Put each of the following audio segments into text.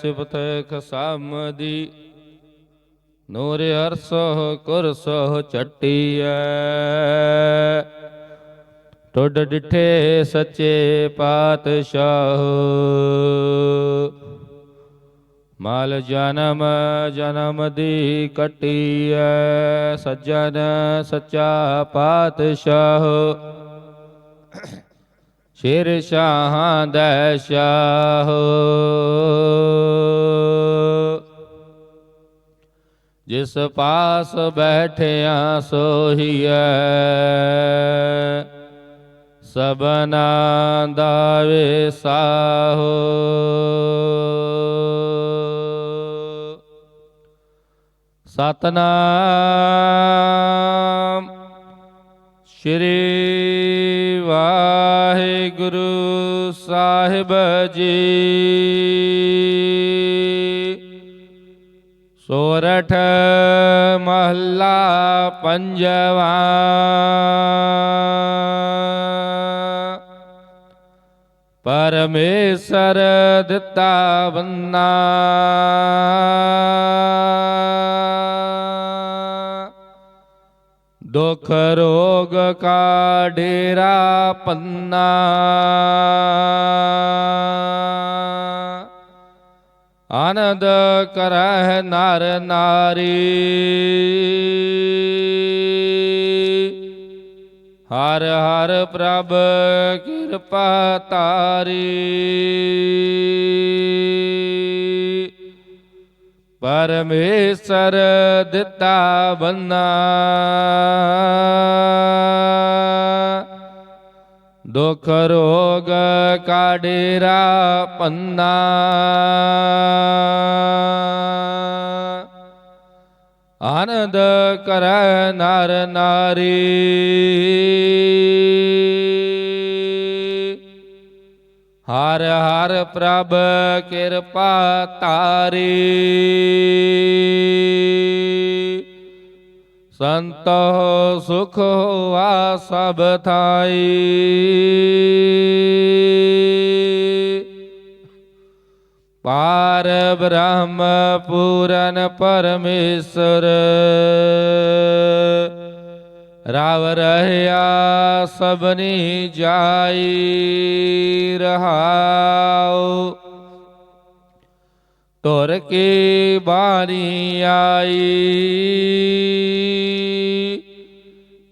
ਸਿਫਤ ਖਸਮਦੀ ਨੂਰ ਅਰਸੋ ਕੁਰਸੋ ਚੱਟੀਐ ਟੁੱਡ ਡਿਠੇ ਸੱਚੇ ਪਾਤਸ਼ਾਹ, ਮਾਲ ਜਨਮ ਜਨਮ ਦੀ ਕਟੀਐ। ਸੱਜਣ ਸੱਚਾ ਪਾਤਸ਼ਾਹ, ਸ਼ੇਰ ਸ਼ਾਹਾਂ ਦਾ ਸ਼ਾਹ। ਜਿਸ ਪਾਸ ਬੈਠਿਆ ਸੋਹੀਐ। ਸਬਨਾ ਦਾ ਵਿਸਾਹੋ ਸਤਨਾਮ ਸ਼੍ਰੀ ਵਾਹਿਗੁਰੂ ਸਾਹਿਬ ਜੀ। ਸੋਰਠ ਮਹੱਲਾ ਪੰਜਵਾ ਪਰਮੇਸ਼ਰ ਦਿੱਤਾ ਬੰਨਾ ਦੁਖ ਰੋਗ ਕਾ ਡੇਰਾ ਪੰਨਾ ਆਨੰਦ ਕਰਹਿ ਨਰ ਨਾਰੀ। ਹਰ ਹਰ ਪ੍ਰਭ ਕਿਰਪਾ ਤਾਰੀ। ਪਰਮੇਸ਼ਰ ਦਿੱਤਾ ਬੰਨਾ। ਦੁਖ ਰੋਗ ਕਾਡੇਰਾ ਪੰਨਾ। ਆਨੰਦ ਕਰੈ ਨਰ ਨਾਰੀ। ਹਰ ਹਰ ਪ੍ਰਭ ਕਿਰਪਾ ਤਾਰੀ। ਸੰਤੋ ਸੁਖ ਹੋਆ ਸਭ ਥਾਈ। ਪਾਰ ਬ੍ਰਹਮ ਪੂਰਨ ਪਰਮੇਸ਼ਰ ਰਾਵ ਰਹਿਆ ਸਭਨੀ ਜਾਈ ਰਹਾਉ। ਤੁਰ ਕੀ ਬਾਰੀ ਆਈ।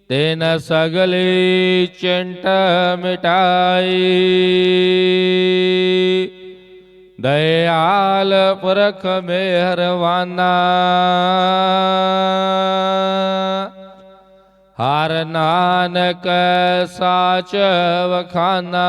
ਤੈਨ ਸਗਲੀ ਚਿੰਟ ਮਿਟਾਈ। ਦਇਆਲ ਪੁਰਖ ਮਿਹਰਵਾਨਾ। ਹਰ ਨਾਨਕ ਸਾਚ ਵਖਾਨਾ।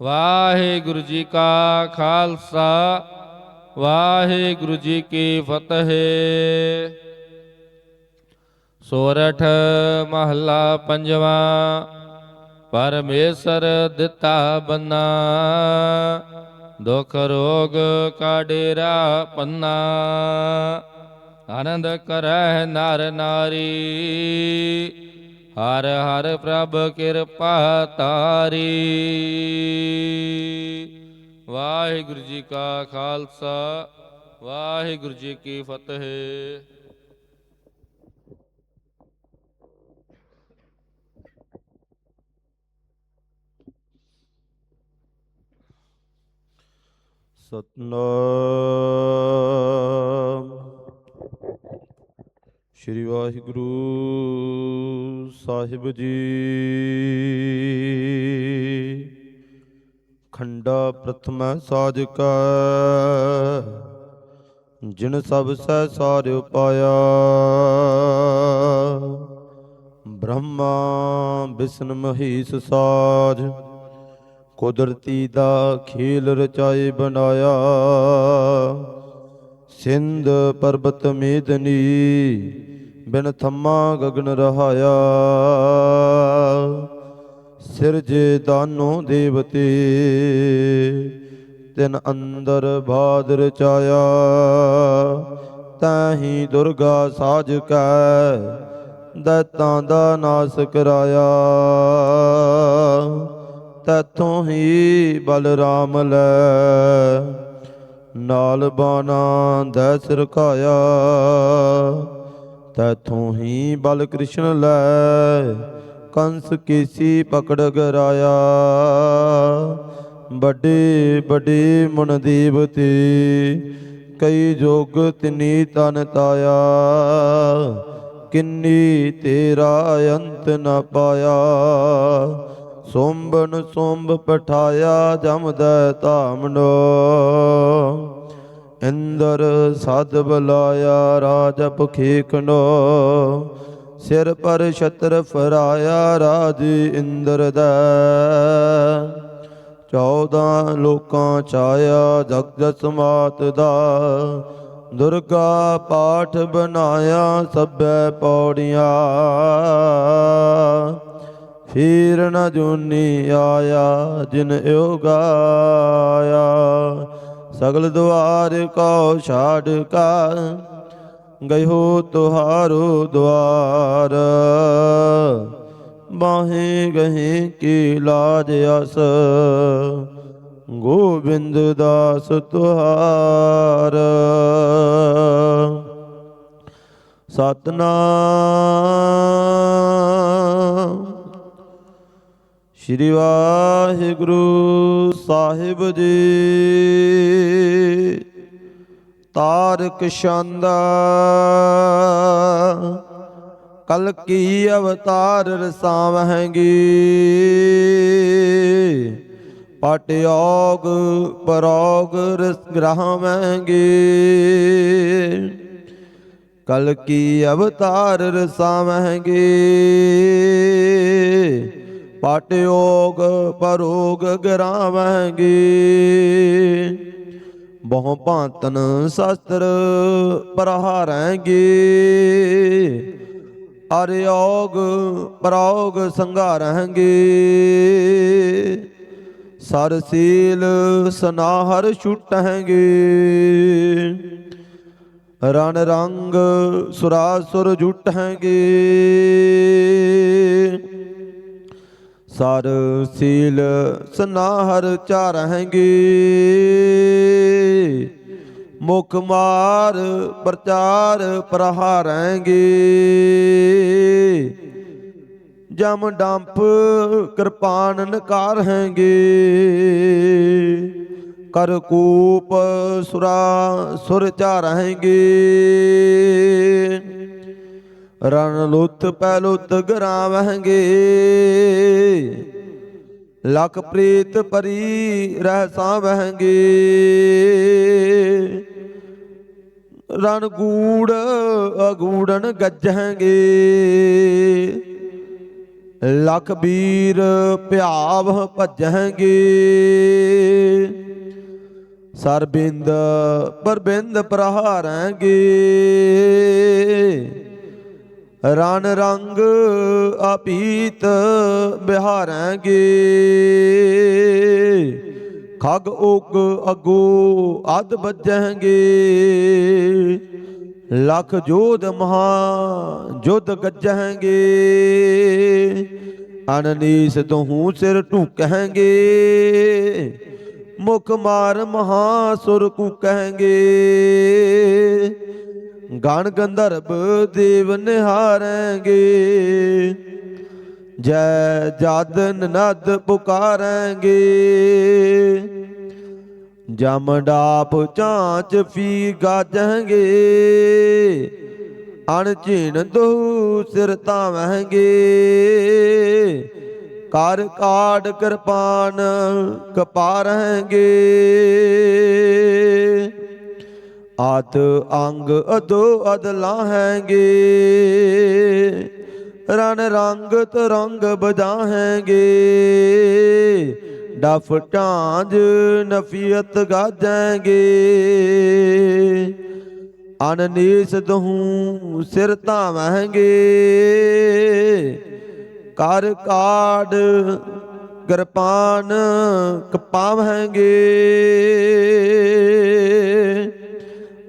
ਵਾਹਿਗੁਰੂ ਜੀ ਕਾ ਖਾਲਸਾ, ਵਾਹਿਗੁਰੂ ਜੀ ਕੀ ਫਤਿਹ। ਸੋਰਠ ਮਹੱਲਾ ਪੰਜਵਾਂ, ਪਰਮੇਸ਼ਰ ਦਿੱਤਾ ਬੰਨਾ, ਦੁਖ ਰੋਗ ਕਾ ਡੇਰਾ ਪੰਨਾ। ਆਨੰਦ ਕਰਹਿ ਨਰ ਨਾਰੀ ਹਰ ਹਰ ਪ੍ਰਭ ਕਿਰਪਾ ਤਾਰੀ ਵਾਹਿਗੁਰੂ ਜੀ ਕਾ ਖਾਲਸਾ ਵਾਹਿਗੁਰੂ ਜੀ ਕੀ ਫਤਿਹ ਸਤਨਾਮ ਸ਼੍ਰੀ ਵਾਹਿਗੁਰੂ ਸਾਹਿਬ ਜੀ। ਖੰਡਾ ਪ੍ਰਥਮ ਸਾਜਕਾ ਜਿਨ ਸਭ ਸਹਿ ਸਾਰਿ ਪਾਇਆ। ਬ੍ਰਹਮਾ ਵਿਸ਼ਨ ਮਹੀਸ ਸਾਜ। ਕੁਦਰਤੀ ਦਾ ਖੇਲ ਰਚਾਏ ਬਣਾਇਆ। ਸਿੰਧ ਪਰਬਤ ਮੇਦਨੀ ਬਿਨ ਥੰਮਾ ਗਗਨ ਰਹਾਇਆ। ਸਿਰਜੇ ਦਾਨੋ ਦੇਵਤੇ, ਤਿਨ ਅੰਦਰ ਬਾਦ ਰਚਾਇਆ ਤਾਹੀ ਦੁਰਗਾ ਸਾਜ ਕੈ, ਦੈਤਾਂ ਦਾ ਨਾਸ ਕਰਾਇਆ। ਤੈਥੋਂ ਹੀ ਬਲਰਾਮ ਲੈ, ਨਾਲ ਬਾਣਾ ਦੈ ਸਿਰਕਾਇਆ ਤੈਥੋਂ ਹੀ ਬਲ ਕ੍ਰਿਸ਼ਨ ਲੈ, ਕੰਸ ਕੇਸੀ ਪਕੜ ਗਰਾਇਆ। ਵੱਡੇ ਵੱਡੇ ਮਨ ਦੇਵਤੇ, ਕਈ ਜੋਗ ਤਿਨੀ ਤਨ ਤਾਇਆ। ਕਿੰਨੀ ਤੇਰਾ ਅੰਤ ਨ ਪਾਇਆ। ਸੋਂਬਨ ਸੋਂਬ ਪਠਾਇਆ ਜਮਦੈ ਧਾਮਨੋ। ਇੰਦਰ ਸਦ ਬੁਲਾਇਆ, ਰਾਜ ਪਖੇਕਨੋ ਸਿਰ ਪਰ ਛਤਰ ਫਰਾਇਆ, ਰਾਜ ਇੰਦਰ ਦਾ। ਚੌਦਾਂ ਲੋਕਾਂ ਚਾਇਆ, ਜਗ ਜਸ ਮਾਤ ਦਾ। ਦੁਰਗਾ ਪਾਠ ਬਣਾਇਆ, ਸਭੈ ਪੌੜੀਆਂ। ਫੀਰ ਨ ਜੁਨੀ ਆਇਆ, ਜਿਨ ਏਉ ਗਾਇਆ ਸਗਲ ਦੁਆਰ ਕੋ ਛਾੜ ਕਾ ਗਇਓ ਤੁਹਾਰੋ ਦੁਆਰ। ਬਾਹੇ ਗਹੇ ਕੀ ਲਾਜ ਅਸ, ਗੋਬਿੰਦ ਦਾਸ ਤੁਹਾਰ। ਸਤਨਾਮ। ਸ਼੍ਰੀ ਵਾਹਿਗੁਰੂ ਸਾਹਿਬ ਜੀ ਤਾਰਕ ਛੰਦਾ ਕਲ ਕੀ ਅਵਤਾਰ ਰਸਾਵਹਿੰਗੀ? ਪਟਿਯੋਗ ਪਰੋਗ ਰਸ ਗ੍ਰਹਵਹਿੰਗੀ। ਕਲ ਕੀ ਅਵਤਾਰ ਰਸਾਵਹਿੰਗੀ? ਪਟਿਯੋਗ ਪਰੋਗ ਗ੍ਰਹਵਹਿੰਗੀ ਬਹੁ ਭਾਂਤਨ ਸ਼ਸਤਰ ਪ੍ਰਹਾਰੈਂਗੇ। ਅਰਿਯੋਗ ਪ੍ਰੋਗ ਸੰਘਾਰਹਿੰਗੇ ਸਰ ਸੀਲ ਸਨਾਹਰ ਛੁਟਹਿੰਗੇ ਰਣ ਰੰਗ ਸੁਰਾਸੁਰ ਜੁਟਹਿੰਗੇ ਸਰ ਸੀਲ ਸਨਾਹਰ ਚਾਰਹਿੰਗੇ ਮੁਖ ਮਾਰ ਪ੍ਰਚਾਰ ਪ੍ਰਹਾਰੈਂਗੇ। ਜਮ ਡੰਪ ਕਿਰਪਾਨ ਨਕਾਰਹਿੰਗੇ। ਕਰ ਕੂਪ ਸੁਰਾ ਸੁਰ ਚਾਰਹਿੰਗੇ ਰਣ ਲੁੱਤ ਪੈ ਲੁੱਤ ਗਰਾਵਹਿੰਗੇ। ਲਖ ਪ੍ਰੀਤ ਪਰੀ ਰਹਿ ਸਾਵਹਿੰਗੇ। ਰਣ ਗੂੜ ਅਗੂੜਨ ਗੱਜਹਿੰਗੇ। ਲਖ ਵੀਰ ਭਿਆਵ ਭਜਹਿੰਗੇ। ਸਰਬਿੰਦ ਪਰਬਿੰਦ ਪ੍ਰਹਾਰੈਂਗੇ ਰਣ ਰੰਗ ਆਪੀਤ ਬਿਹਾਰਾਂਗੇ। ਖਗ ਉਗ ਅਗੋ ਅਦ ਵੱਜਣਗੇ। ਲਖ ਜੋਧ ਮਹਾ ਜੁਧ ਗੱਜਣਗੇ। ਅਨਨੀਸ ਤਹੂ ਸਿਰ ਢੂਕਹਿੰਗੇ ਮੁਖ ਮਾਰ ਮਹਾ ਸੁਰ ਕੂ ਕਹਾਂਗੇ ਗਣ ਗੰਧਰਵ ਦੇਵ ਨਿਹਾਰਾਂਗੇ। ਜੈ ਜਦ ਨਦ ਪੁਕਾਰਾਂਗੇ। ਜਮ ਡਾਪ ਚਾਂਚ ਫੀ ਗਾਜਾਂਗੇ। ਅਣ ਝੀਨ ਦੋ ਸਿਰ ਧਾਵਾਂਗੇ। ਕਰ ਕਾੜ ਕਿਰਪਾਨ ਕਪਾਰਾਂਗੇ। ਆਤ ਅੰਗ ਅਦੋ ਅਦ ਲਾਹਾਂਗੇ। ਰਣ ਰੰਗ ਤਰੰਗ ਬਜਾਹਾਂਗੇ ਡਫ ਢਾਂਜ ਨਫੀਅਤ ਗਾਜਾਂਗੇ। ਅਨਨੀਸ ਦਹੂ ਸਿਰ ਧਾਵਾਂਗੇ। ਕਰ ਕਾੜ ਕਿਰਪਾਨ ਕਪਾਵਾਂਗੇ।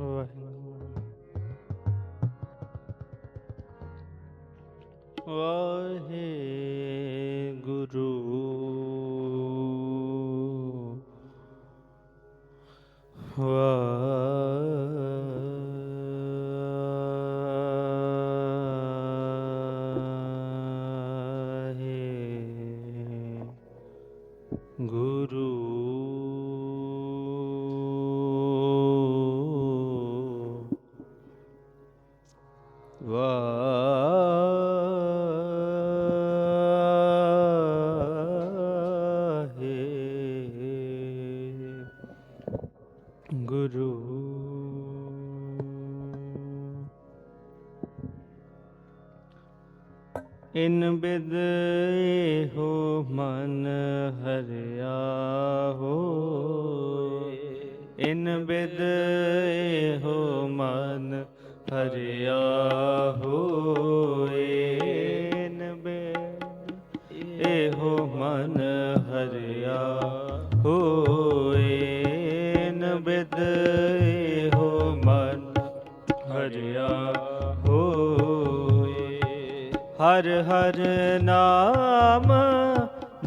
ਵਾਹਿਗੁਰੂ। ਵਾਹਿਗੁਰੂ ਇਨ ਬਿਦ ਹੋ ਮਨ ਹਰਿਆ ਹੋਏ। ਇਨ ਬਿਦ ਹੋ ਮਨ ਹਰਿਆ ਹੋਏ। ਇਨ ਬਿਦ ਇਹੋ ਮਨ ਹਰਿਆ ਹੋਏ। ਹਰ ਹਰ ਨਾਮ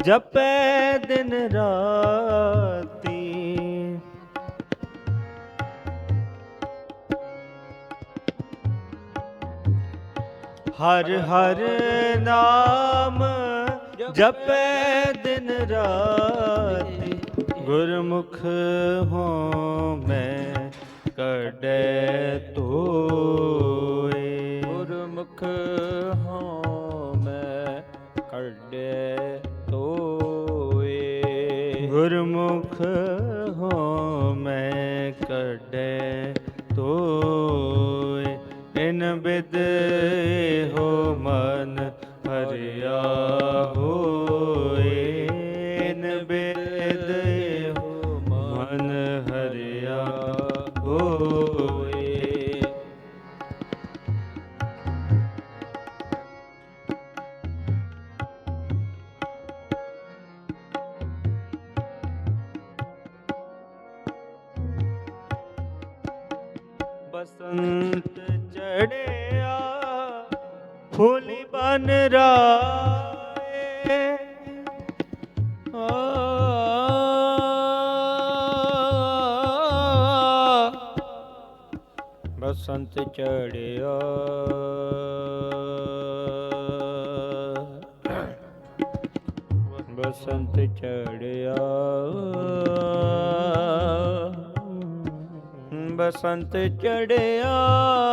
ਜਪੈ ਦਿਨ ਰਾਤੀ। ਹਰ ਹਰ ਨਾਮ ਜਪੈ ਦਿਨ ਰਾਤੀ। ਗੁਰਮੁਖ ਹੋ ਮੈਂ ਕੜੈ ਤੋਏ ਗੁਰਮੁਖ ਹੋ ਕੜੈ ਫੁੱਲ ਬਨ ਰਾਏ। ਆ। ਬਸੰਤ ਚੜਿਆ। ਬਸੰਤ ਚੜਿਆ। ਬਸੰਤ ਚੜਿਆ।